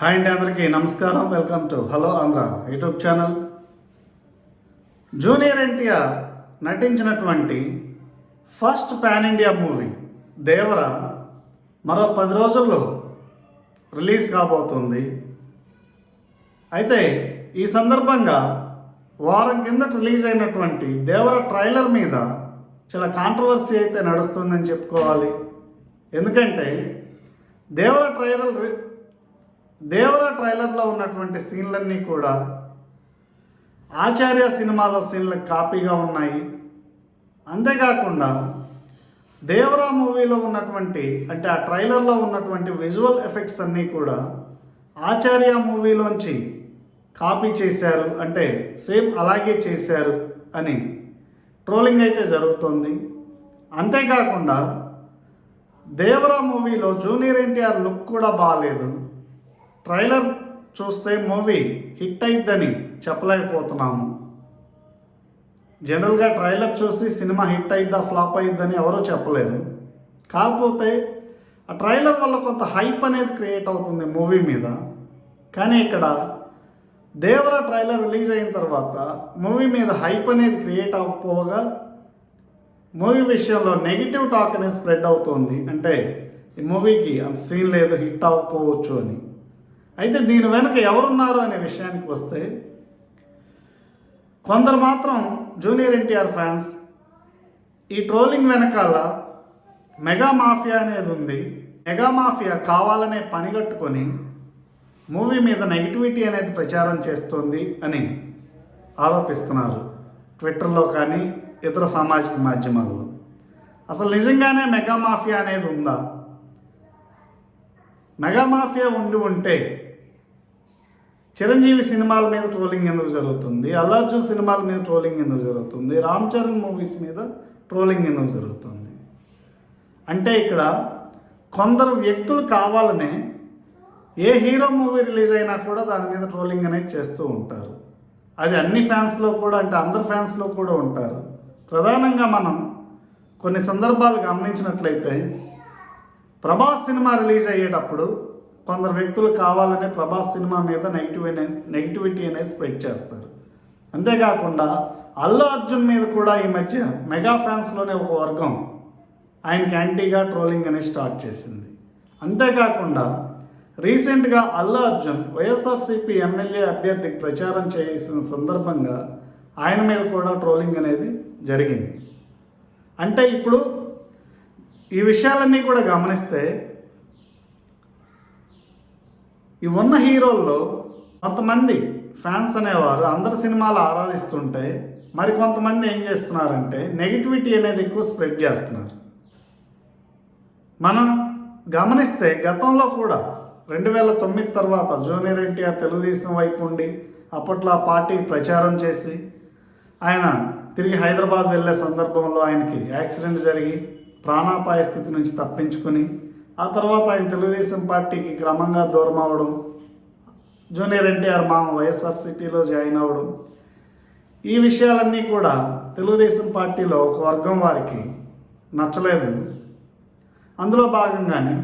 Hi అండి అందరికీ నమస్కారం welcome to hello Andhra YouTube channel. Junior NTR నటించినటువంటి first pan India movie Devara మరో పది రోజుల్లో రిలీజ్ కాబోతుంది. అయితే ఈ సందర్భంగా వారం కింద రిలీజ్ అయినటువంటి దేవర ట్రైలర్ మీద చాలా కాంట్రవర్సీ అయితే నడుస్తుందని చెప్పుకోవాలి. ఎందుకంటే దేవర ట్రైలర్ దేవర ట్రైలర్లో ఉన్నటువంటి సీన్లన్నీ కూడా ఆచార్య సినిమాలో సీన్లకు కాపీగా ఉన్నాయి. అంతేకాకుండా దేవరా మూవీలో ఉన్నటువంటి అంటే ఆ ట్రైలర్లో ఉన్నటువంటి విజువల్ ఎఫెక్ట్స్ అన్నీ కూడా ఆచార్య మూవీలోంచి కాపీ చేశారు. అంటే సేమ్ అలాగే చేశారు అని ట్రోలింగ్ అయితే జరుగుతుంది. అంతేకాకుండా దేవరా మూవీలో జూనియర్ ఎన్టీఆర్ లుక్ కూడా బాగాలేదు ట్రైలర్ చూస్తే మూవీ హిట్ అయిద్దని చెప్పలేకపోతున్నాము. జనరల్గా ట్రైలర్ చూసి సినిమా హిట్ అయిద్దా ఫ్లాప్ అయిద్దని ఎవరూ చెప్పలేరు. కాకపోతే ఆ ట్రైలర్ వల్ల కొంత హైప్ అనేది క్రియేట్ అవుతుంది మూవీ మీద. కానీ ఇక్కడ దేవర ట్రైలర్ రిలీజ్ అయిన తర్వాత మూవీ మీద హైప్ అనేది క్రియేట్ అవ్వకపోగా మూవీ విషయంలో నెగిటివ్ టాక్ అనేది స్ప్రెడ్ అవుతుంది. అంటే ఈ మూవీకి అంత సీన్ లేదు హిట్ అవ్వకపోవచ్చు అని. అయితే దీని వెనుక ఎవరున్నారు అనే విషయానికి వస్తే కొందరు మాత్రం జూనియర్ ఎన్టీఆర్ ఫ్యాన్స్. ఈ ట్రోలింగ్ వెనకాల మెగా మాఫియా అనేది ఉంది. మెగా మాఫియా కావాలనే పనిగట్టుకొని మూవీ మీద నెగిటివిటీ అనేది ప్రచారం చేస్తుంది అని ఆరోపిస్తున్నారు ట్విట్టర్లో కానీ ఇతర సామాజిక మాధ్యమాల్లో. అసలు నిజంగానే మెగా మాఫియా అనేది ఉందా? మెగా మాఫియా ఉండి ఉంటే చిరంజీవి సినిమాల మీద ట్రోలింగ్ ఎందుకు జరుగుతుంది? అల్లార్జున్ సినిమాల మీద ట్రోలింగ్ ఎందుకు జరుగుతుంది? రామ్ చరణ్ మూవీస్ మీద ట్రోలింగ్ ఎందుకు జరుగుతుంది? అంటే ఇక్కడ కొందరు వ్యక్తులు కావాలనే ఏ హీరో మూవీ రిలీజ్ అయినా కూడా దాని మీద ట్రోలింగ్ అనేది చేస్తూ ఉంటారు. అది అన్ని ఫ్యాన్స్లో కూడా అంటే అందరు ఫ్యాన్స్లో కూడా ఉంటారు. ప్రధానంగా మనం కొన్ని సందర్భాలు గమనించినట్లయితే ప్రభాస్ సినిమా రిలీజ్ అయ్యేటప్పుడు కొందరు వ్యక్తులు కావాలనే ప్రభాస్ సినిమా మీద నెగిటివ్ నెగిటివిటీ అనేది స్ప్రెడ్ చేస్తారు. అంతేకాకుండా అల్లు అర్జున్ మీద కూడా ఈ మధ్య మెగా ఫ్యాన్స్లోనే ఒక వర్గం ఆయనకి యాంటీగా ట్రోలింగ్ అనేది స్టార్ట్ చేసింది. అంతేకాకుండా రీసెంట్గా అల్లు అర్జున్ వైఎస్ఆర్సీపీ ఎమ్మెల్యే అభ్యర్థికి ప్రచారం చేసిన సందర్భంగా ఆయన మీద కూడా ట్రోలింగ్ అనేది జరిగింది. అంటే ఇప్పుడు ఈ విషయాలన్నీ కూడా గమనిస్తే ఈ ఉన్న హీరోల్లో కొంతమంది ఫ్యాన్స్ అనేవారు అందరి సినిమాలు ఆరాధిస్తుంటే మరి కొంతమంది ఏం చేస్తున్నారంటే నెగిటివిటీ అనేది ఎక్కువ స్ప్రెడ్ చేస్తున్నారు. మనం గమనిస్తే గతంలో కూడా రెండు వేల తొమ్మిది తర్వాత జూనియర్ ఎన్టీఆర్ తెలుగుదేశం వైపు ఉండి అప్పట్లో ఆ పార్టీ ప్రచారం చేసి ఆయన తిరిగి హైదరాబాద్ వెళ్ళే సందర్భంలో ఆయనకి యాక్సిడెంట్ జరిగి ప్రాణాపాయ స్థితి నుంచి తప్పించుకొని ఆ తర్వాత ఆయన తెలుగుదేశం పార్టీకి క్రమంగా దూరం అవడం జూనియర్ ఎన్టీఆర్ మామ వైఎస్ఆర్సీపీలో జాయిన్ అవ్వడం ఈ విషయాలన్నీ కూడా తెలుగుదేశం పార్టీలో ఒక వర్గం వారికి నచ్చలేదు. అందులో భాగంగానే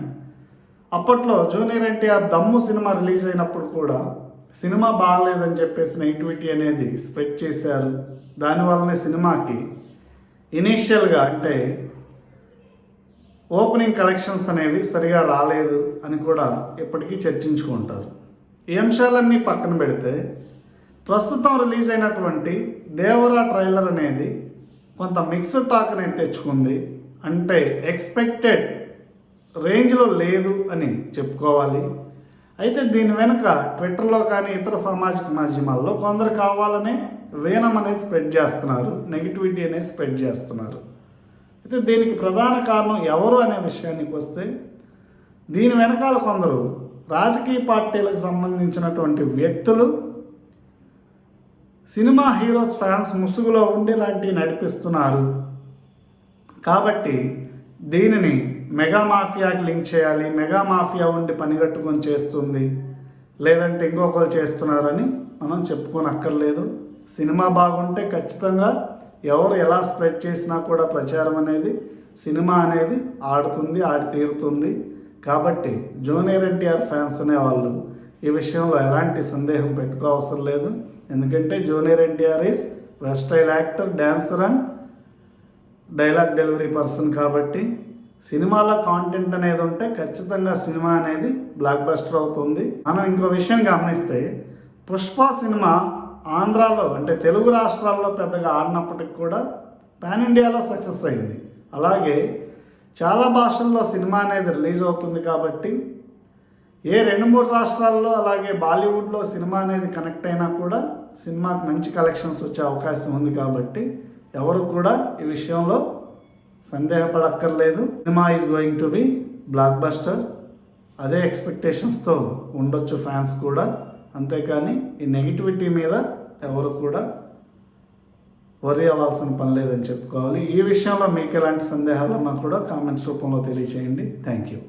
అప్పట్లో జూనియర్ ఎన్టీఆర్ దమ్ము సినిమా రిలీజ్ అయినప్పుడు కూడా సినిమా బాగలేదని చెప్పేసి నెగిటివిటీ అనేది స్ప్రెడ్ చేశారు. దానివల్లనే సినిమాకి ఇనీషియల్గా అంటే ఓపెనింగ్ కలెక్షన్స్ అనేవి సరిగా రాలేదు అని కూడా ఇప్పటికీ చర్చించుకుంటారు ఈ అంశాలన్నీ పక్కన పెడితే ప్రస్తుతం రిలీజ్ అయినటువంటి దేవరా ట్రైలర్ అనేది కొంత మిక్స్డ్ టాక్ అనేది తెచ్చుకుంది. అంటే ఎక్స్పెక్టెడ్ రేంజ్లో లేదు అని చెప్పుకోవాలి. అయితే దీని వెనుక ట్విట్టర్లో కానీ ఇతర సామాజిక మాధ్యమాల్లో కొందరు కావాలనే వేనం అనేది స్ప్రెడ్ చేస్తున్నారు నెగిటివిటీ అనేది స్ప్రెడ్ చేస్తున్నారు. అయితే దీనికి ప్రధాన కారణం ఎవరు అనే విషయానికి వస్తే దీని వెనకాల కొందరు రాజకీయ పార్టీలకు సంబంధించినటువంటి వ్యక్తులు సినిమా హీరోస్ ఫ్యాన్స్ ముసుగులో ఉండి లాంటివి నడిపిస్తున్నారు. కాబట్టి దీనిని మెగా మాఫియాకి లింక్ చేయాలి మెగా మాఫియా ఉండి పనిగట్టుకొని చేస్తుంది లేదంటే ఇంకొకరు చేస్తున్నారని మనం చెప్పుకోనక్కర్లేదు. సినిమా బాగుంటే ఖచ్చితంగా ఎవరు ఎలా స్ప్రెడ్ చేసినా కూడా ప్రచారం అనేది సినిమా అనేది ఆడుతుంది ఆడి తీరుతుంది. కాబట్టి జూనియర్ ఎన్టీఆర్ ఫ్యాన్స్ అనే వాళ్ళు ఈ విషయంలో ఎలాంటి సందేహం పెట్టుకోవసరం లేదు. ఎందుకంటే junior NTR is style actor dancer and dialogue delivery person కాబట్టి సినిమాలో కాంటెంట్ అనేది ఉంటే ఖచ్చితంగా సినిమా అనేది బ్లాక్ బస్టర్ అవుతుంది. మనం ఇంకో విషయం గమనిస్తే పుష్ప సినిమా ఆంధ్రాలో అంటే తెలుగు రాష్ట్రాల్లో పెద్దగా ఆడినప్పటికి కూడా పాన్ ఇండియాలో సక్సెస్ అయింది. అలాగే చాలా భాషల్లో సినిమా అనేది రిలీజ్ అవుతుంది కాబట్టి ఏ రెండు మూడు రాష్ట్రాల్లో అలాగే బాలీవుడ్లో సినిమా అనేది కనెక్ట్ అయినా కూడా సినిమాకి మంచి కలెక్షన్స్ వచ్చే అవకాశం ఉంది కాబట్టి ఎవరు కూడా ఈ విషయంలో సందేహపడక్కర్లేదు. Cinema is going to be blockbuster అదే ఎక్స్పెక్టేషన్స్తో ఉండొచ్చు ఫ్యాన్స్ కూడా. అంతేకాని ఈ నెగిటివిటీ మీద ఎవరు కూడా వరి అవ్వాల్సిన పని లేదని చెప్పుకోవాలి. ఈ విషయంలో మీకు ఎలాంటి సందేహాలు నాకు కూడా కామెంట్స్ రూపంలో తెలియచేయండి. Thank you